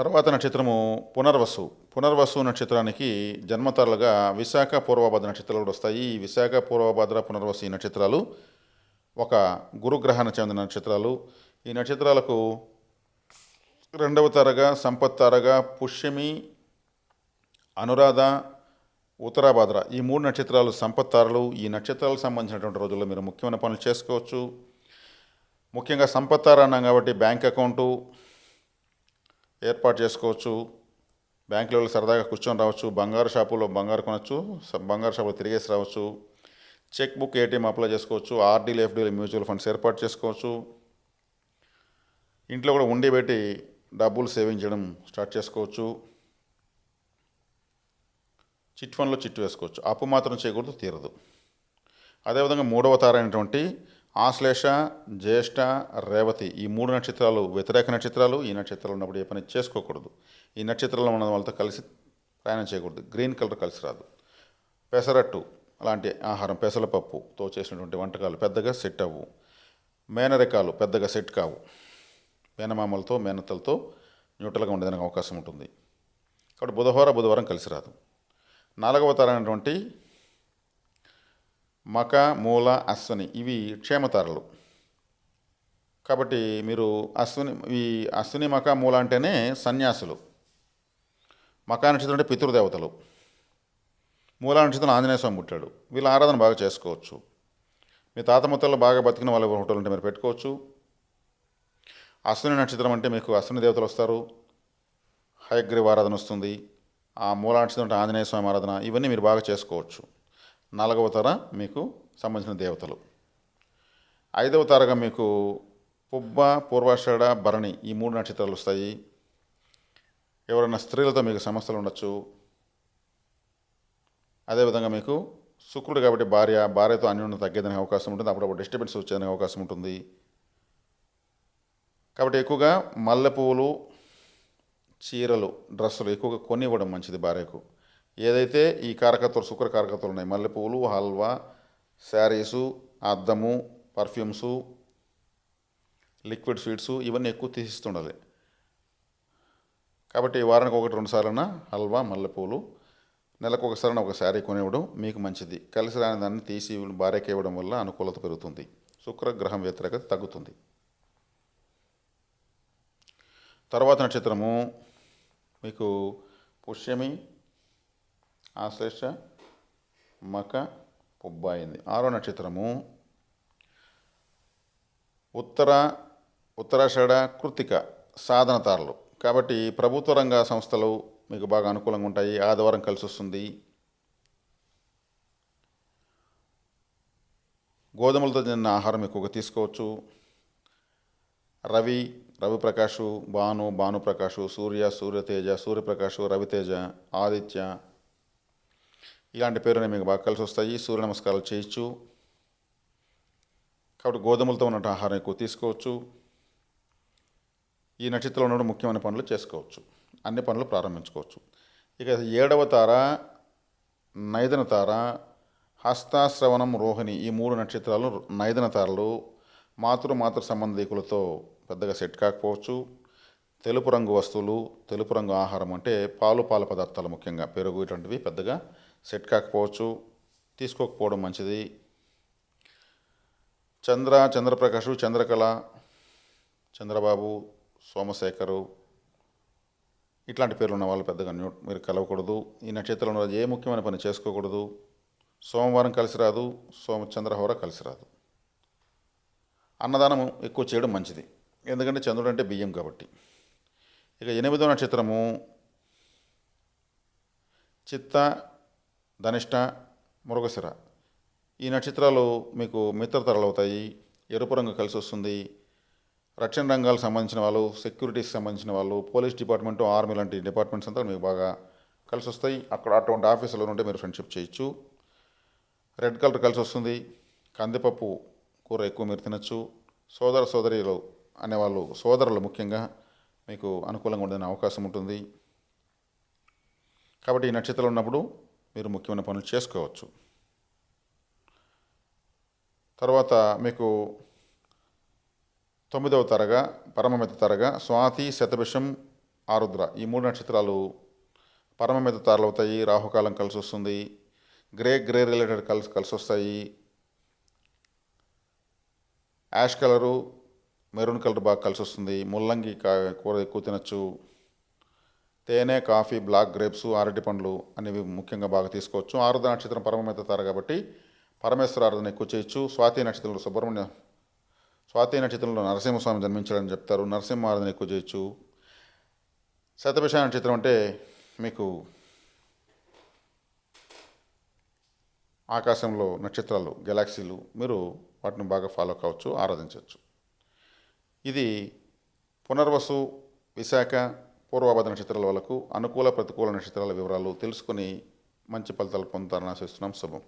తర్వాత నక్షత్రము పునర్వసు. పునర్వసు నక్షత్రానికి జన్మతరలుగా విశాఖ పూర్వభద్ర నక్షత్రాలు కూడా వస్తాయి. ఈ విశాఖ పూర్వభద్ర పునర్వసు ఈ నక్షత్రాలు ఒక గురుగ్రహణ చెందిన నక్షత్రాలు. ఈ నక్షత్రాలకు రెండవ తరగా సంపత్ తారగా పుష్యమి అనురాధ ఉత్తరాభద్ర ఈ మూడు నక్షత్రాలు సంపత్ తారలు. ఈ నక్షత్రాలకు సంబంధించినటువంటి రోజుల్లో మీరు ముఖ్యమైన పనులు చేసుకోవచ్చు. ముఖ్యంగా సంపత్ అన్నాం కాబట్టి బ్యాంక్ అకౌంటు ఏర్పాటు చేసుకోవచ్చు. బ్యాంకులో సరదాగా కూర్చొని రావచ్చు. బంగారు షాపులో బంగారు కొనవచ్చు బంగారు షాపులో తిరిగేసి రావచ్చు. చెక్ బుక్ ఏటీఎం అప్లై చేసుకోవచ్చు. ఆర్డీలు ఎఫ్డీలు మ్యూచువల్ ఫండ్స్ ఏర్పాటు చేసుకోవచ్చు. ఇంట్లో కూడా ఉండి పెట్టి డబ్బులు సేవింగ్ చేయడం స్టార్ట్ చేసుకోవచ్చు. చిట్ ఫండ్లో చిట్టు వేసుకోవచ్చు. అప్పు మాత్రం చేయకూడదు తీరదు. అదేవిధంగా మూడవ తారైనటువంటి ఆశ్లేష జ్యేష్ఠ రేవతి ఈ మూడు నక్షత్రాలు వ్యతిరేక నక్షత్రాలు ఈ నక్షత్రాలు ఉన్నప్పుడు ఏ పని చేసుకోకూడదు. ఈ నక్షత్రాలు ఉన్న వాళ్ళతో కలిసి ప్రయాణం చేయకూడదు. గ్రీన్ కలర్ కలిసి రాదు. పెసరట్టు అలాంటి ఆహారం పెసరపప్పుతో చేసినటువంటి వంటకాలు పెద్దగా సెట్ అవ్వు. మేనరికాలు పెద్దగా సెట్ కావు. మేనమామలతో మేనత్తలతో న్యూట్రల్గా ఉండేదానికి అవకాశం ఉంటుంది. కాబట్టి బుధవారం బుధవారం కలిసి రాదు. నాలుగవ తరైనటువంటి మక మూల అశ్వని ఇవి క్షేమతారలు. కాబట్టి మీరు అశ్విని ఈ అశ్విని మక మూల అంటేనే సన్యాసులు. మకా నక్షత్రం అంటే పితృదేవతలు. మూలా నక్షత్రం ఆంజనేయ స్వామి పుట్టాడు. వీళ్ళ ఆరాధన బాగా చేసుకోవచ్చు. మీ తాత ముత్తల్లో బాగా బతికిన వాళ్ళ హోటల్ ఉంటే మీరు పెట్టుకోవచ్చు. అశ్విని నక్షత్రం అంటే మీకు అశ్విని దేవతలు వస్తారు. హయగ్రీవ ఆరాధన వస్తుంది. ఆ మూలా నక్షత్రం అంటే ఆంజనేయ స్వామి ఆరాధన ఇవన్నీ మీరు బాగా చేసుకోవచ్చు. నాలుగవ తర మీకు సంబంధించిన దేవతలు. ఐదవ తరగా మీకు పుబ్బ పూర్వాషాఢ భరణి ఈ మూడు నక్షత్రాలు వస్తాయి. ఎవరైనా స్త్రీలతో మీకు సమస్యలు ఉండొచ్చు. అదేవిధంగా మీకు శుక్రుడు కాబట్టి భార్య భార్యతో అన్యోన్యం తగ్గేదానికి అవకాశం ఉంటుంది. అప్పుడప్పుడు డిస్టర్బెన్స్ వచ్చేదానికి అవకాశం ఉంటుంది. కాబట్టి ఎక్కువగా మల్లె పువ్వులు చీరలు డ్రెస్సులు ఎక్కువగా కొనివ్వడం మంచిది భార్యకు. ఏదైతే ఈ కారకత్వాలు శుక్ర కారకత్వాలు ఉన్నాయి మల్లెపూలు హల్వా శారీసు అద్దము పర్ఫ్యూమ్సు లిక్విడ్ స్వీట్స్ ఇవన్నీ ఎక్కువ తీసిస్తుండాలి. కాబట్టి వారానికి ఒకటి రెండు సార్లన హల్వా మల్లెపూలు నెలకు ఒకసారి ఒక శారీ కొనివ్వడం మీకు మంచిది. కలిసి రాని దాన్ని తీసి భార్యకి ఇవ్వడం వల్ల అనుకూలత పెరుగుతుంది. శుక్రగ్రహం వ్యతిరేకత తగ్గుతుంది. తర్వాత నక్షత్రము మీకు పుష్యమి ఆశ్లేష మక పుబ్బాయింది. ఆరో నక్షత్రము. ఉత్తర ఉత్తరాషాఢ కృతిక సాధనతారలు కాబట్టి ప్రభుత్వ రంగ సంస్థలు మీకు బాగా అనుకూలంగా ఉంటాయి. ఆదివారం కలిసి వస్తుంది. గోధుమలతో చెందిన ఆహారం ఎక్కువగా తీసుకోవచ్చు. రవి రవిప్రకాషు భాను భానుప్రకాషు సూర్య సూర్యతేజ సూర్యప్రకాషు రవితేజ ఆదిత్య ఇలాంటి పేరునే మీకు బాగా కలిసి వస్తాయి. సూర్య నమస్కారాలు చేయొచ్చు. కాబట్టి గోధుమలతో ఉన్న ఆహారం ఎక్కువ తీసుకోవచ్చు. ఈ నక్షత్రంలో ఉన్న ముఖ్యమైన పనులు చేసుకోవచ్చు. అన్ని పనులు ప్రారంభించుకోవచ్చు. ఇక ఏడవ తార నైదన తార హస్తాశ్రవణం రోహిణి ఈ మూడు నక్షత్రాలు నైదన తారలు. మాతృ మాతృ సంబంధీకులతో పెద్దగా సెట్ కాకపోవచ్చు. తెలుపు రంగు వస్తువులు తెలుపు రంగు ఆహారం అంటే పాలు పాల పదార్థాలు ముఖ్యంగా. పెరుగు ఇటువంటివి పెద్దగా సెట్ కాకపోవచ్చు తీసుకోకపోవడం మంచిది. చంద్ర చంద్రప్రకాష్ చంద్రకళ చంద్రబాబు సోమశేఖరు ఇట్లాంటి పేర్లు ఉన్న వాళ్ళు పెద్దగా మీరు కలవకూడదు. ఈ నక్షత్రంలో ఏ ముఖ్యమైన పని చేసుకోకూడదు. సోమవారం కలిసి రాదు సోమ చంద్రహోర కలిసి రాదు. అన్నదానం ఎక్కువ చేయడం మంచిది. ఎందుకంటే చంద్రుడు అంటే బియ్యం కాబట్టి. ఇక ఎనిమిదో నక్షత్రము చిత్త ధనిష్ట మృగశిర. ఈ నక్షత్రాలు మీకు మిత్రతరలు అవుతాయి. ఎరుపు రంగు కలిసి వస్తుంది. రక్షణ రంగాలకు సంబంధించిన వాళ్ళు సెక్యూరిటీకి సంబంధించిన వాళ్ళు పోలీస్ డిపార్ట్మెంట్ ఆర్మీ లాంటి డిపార్ట్మెంట్స్ అంతా మీకు బాగా కలిసి వస్తాయి. అక్కడ అటువంటి ఆఫీసులో ఉంటే మీరు ఫ్రెండ్షిప్ చేయొచ్చు. రెడ్ కలర్ కలిసి వస్తుంది. కందిపప్పు కూర ఎక్కువ మీరు తినచ్చు. సోదర సోదరిలు అనేవాళ్ళు సోదరులు ముఖ్యంగా మీకు అనుకూలంగా ఉండే అవకాశం ఉంటుంది. కాబట్టి ఈ నక్షత్రాలు ఉన్నప్పుడు మీరు ముఖ్యమైన పనులు చేసుకోవచ్చు. తర్వాత మీకు తొమ్మిదవ తరగా పరమమిత తరగా స్వాతి శతభిషం ఆరుద్ర. ఈ మూడు నక్షత్రాలు పరమమిత మీద తారలవుతాయి రాహుకాలం కలిసి వస్తుంది గ్రే గ్రే రిలేటెడ్ కలిసి కలిసి వస్తాయి. యాష్ కలరు మెరూన్ కలర్ బాగా కలిసి వస్తుంది ముల్లంగి కూర ఎక్కువ తినచ్చు. తేనె కాఫీ బ్లాక్ గ్రేప్స్ అరటి పండ్లు అనేవి ముఖ్యంగా బాగా తీసుకోవచ్చు. ఆరుద్ర నక్షత్రం పరమమిత కాబట్టి పరమేశ్వర ఆరాధన ఎక్కువ చేయొచ్చు. స్వాతి నక్షత్రంలో సుబ్రహ్మణ్య స్వాతి నక్షత్రంలో నరసింహస్వామి జన్మించారని చెప్తారు. నరసింహ ఆరాధన ఎక్కువ చేయొచ్చు. శతభిష నక్షత్రం అంటే మీకు ఆకాశంలో నక్షత్రాలు గెలాక్సీలు మీరు వాటిని బాగా ఫాలో కావచ్చు ఆరాధించవచ్చు. ఇది పునర్వసు విశాఖ పూర్వభద్ర నక్షత్రాల వాళ్ళకు అనుకూల ప్రతికూల నక్షత్రాల వివరాలు తెలుసుకుని మంచి ఫలితాలు పొందుతారని ఆశిస్తున్నాం. శుభం.